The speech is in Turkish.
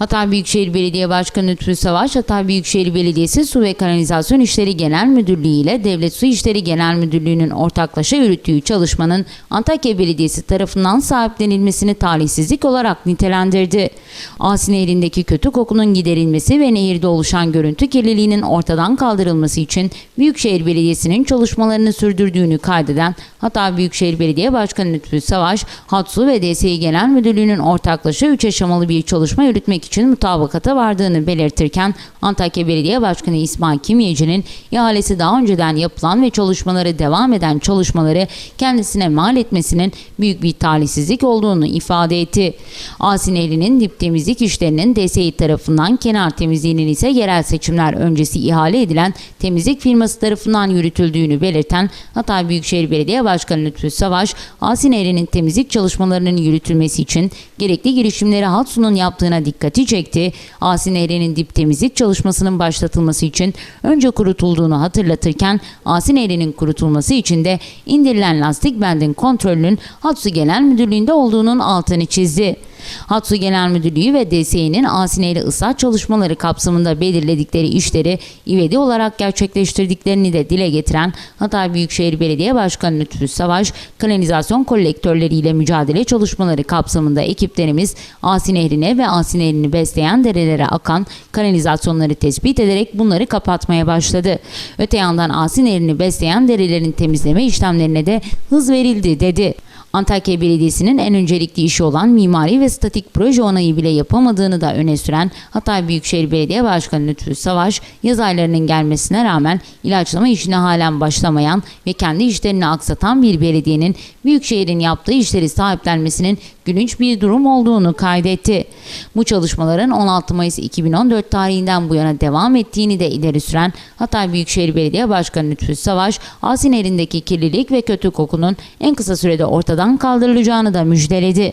Hatay Büyükşehir Belediye Başkanı Lütfü Savaş, Hatay Büyükşehir Belediyesi Su ve Kanalizasyon İşleri Genel Müdürlüğü ile Devlet Su İşleri Genel Müdürlüğü'nün ortaklaşa yürüttüğü çalışmanın Antakya Belediyesi tarafından sahiplenilmesini talihsizlik olarak nitelendirdi. Asi Nehri'ndeki kötü kokunun giderilmesi ve nehirde oluşan görüntü kirliliğinin ortadan kaldırılması için Büyükşehir Belediyesi'nin çalışmalarını sürdürdüğünü kaydeden Hatay Büyükşehir Belediye Başkanı Lütfü Savaş, Hatsu ve DSİ Genel Müdürlüğü'nün ortaklaşa üç aşamalı bir çalışma yürütmek için mutabakata vardığını belirtirken Antakya Belediye Başkanı İsmail Kimyeci'nin ihalesi daha önceden yapılan ve çalışmaları devam eden çalışmaları kendisine mal etmesinin büyük bir talihsizlik olduğunu ifade etti. Asi Nehri'nin dip temizlik işlerinin DSİ tarafından kenar temizliğinin ise yerel seçimler öncesi ihale edilen temizlik firması tarafından yürütüldüğünü belirten Hatay Büyükşehir Belediye Başkanı Lütfü Savaş, Asi Nehri'nin temizlik çalışmalarının yürütülmesi için gerekli girişimleri Hatsu'nun yaptığına dikkati çekti. Asi Nehri'nin dip temizlik çalışmasının başlatılması için önce kurutulduğunu hatırlatırken Asi Nehri'nin kurutulması için de indirilen lastik bendin kontrolünün Hatsu Genel Müdürlüğü'nde olduğunun altını çizdi. Hatsu Genel Müdürlüğü ve DSİ'nin Asine'yle ıslah çalışmaları kapsamında belirledikleri işleri ivedi olarak gerçekleştirdiklerini de dile getiren Hatay Büyükşehir Belediye Başkanı Lütfü Savaş, kanalizasyon kolektörleriyle mücadele çalışmaları kapsamında ekiplerimiz Asi Nehri'ne ve Asi Nehri'ni besleyen derelere akan kanalizasyonları tespit ederek bunları kapatmaya başladı. Öte yandan Asi Nehri'ni besleyen derelerin temizleme işlemlerine de hız verildi dedi. Antakya Belediyesi'nin en öncelikli işi olan mimari ve statik proje onayı bile yapamadığını da öne süren Hatay Büyükşehir Belediye Başkanı Lütfü Savaş, yaz aylarının gelmesine rağmen ilaçlama işine halen başlamayan ve kendi işlerini aksatan bir belediyenin Büyükşehir'in yaptığı işleri sahiplenmesinin gülünç bir durum olduğunu kaydetti. Bu çalışmaların 16 Mayıs 2014 tarihinden bu yana devam ettiğini de ileri süren Hatay Büyükşehir Belediye Başkanı Lütfü Savaş, Asiner'indeki kirlilik ve kötü kokunun en kısa sürede ortadan kaldırılacağını da müjdeledi.